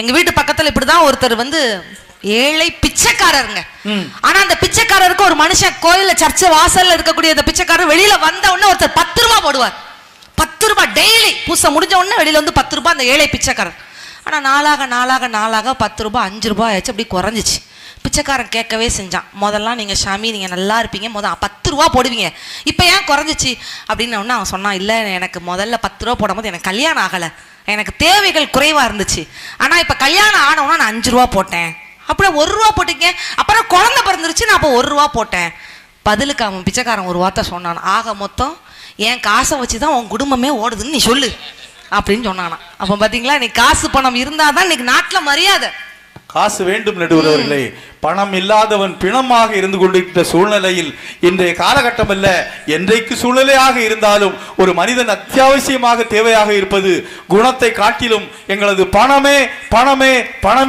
எங்க வீட்டு பக்கத்துல இப்படிதான் ஒருத்தர் வந்து ஏழை பிச்சைக்காரருங்க. ஆனா அந்த பிச்சைக்காரருக்கு ஒரு மனுஷன் கோயில்ல சர்ச்சை வாசல்ல இருக்கக்கூடிய அந்த பிச்சைக்காரர் வெளியில வந்த உடனே ஒருத்தர் பத்து ரூபாய் போடுவார். பத்து ரூபாய் டெய்லி பூசை முடிஞ்ச உடனே வெளியில வந்து பத்து ரூபாய் அந்த ஏழை பிச்சைக்காரர். ஆனா நாளாக நாளாக நாளாக பத்து ரூபாய் அஞ்சு ரூபாய் ஆச்சு அப்படி குறைஞ்சிச்சு. பிச்சைக்காரன் கேட்கவே செஞ்சான். முதல்லாம் நீங்கள் ஷாமி நீங்கள் நல்லா இருப்பீங்க. முதல் பத்து ரூபா போடுவீங்க. இப்போ ஏன் குறைஞ்சிச்சு? அப்படின்னு ஒன்று அவன் சொன்னான் இல்லை எனக்கு முதல்ல பத்து ரூபா போடும்போது எனக்கு கல்யாணம் ஆகலை. எனக்கு தேவைகள் குறைவாக இருந்துச்சு. ஆனால் இப்போ கல்யாணம் ஆனவுன்னா நான் அஞ்சு ரூபா போட்டேன். அப்புறம் ஒரு ரூபா போட்டீங்க? அப்புறம் குழந்த பிறந்துருச்சு நான் அப்போ ஒரு ரூபா போட்டேன். பதிலுக்கு அவன் பிச்சைக்காரன் ஒரு வார்த்தை சொன்னான். ஆக மொத்தம் என் காசை வச்சு தான் உன் குடும்பமே ஓடுதுன்னு நீ சொல்லு. அப்படின்னு சொன்னானா அப்போ பார்த்தீங்களா நீ காசு பணம் இருந்தால் தான் இன்னைக்கு நாட்டில் மரியாதை. காசு வேண்டும் நடுவர் பணம் இல்லாதவன் பிணமாக இருந்து கொண்டிருக்கிற சூழ்நிலையில் இன்றைய காலகட்டம் அல்ல. என்றைக்கு சூழ்நிலையாக இருந்தாலும் ஒரு மனிதன் அத்தியாவசியமாக தேவையாக இருப்பது குணத்தை காட்டிலும் எங்களது பணமே பணமே பணமே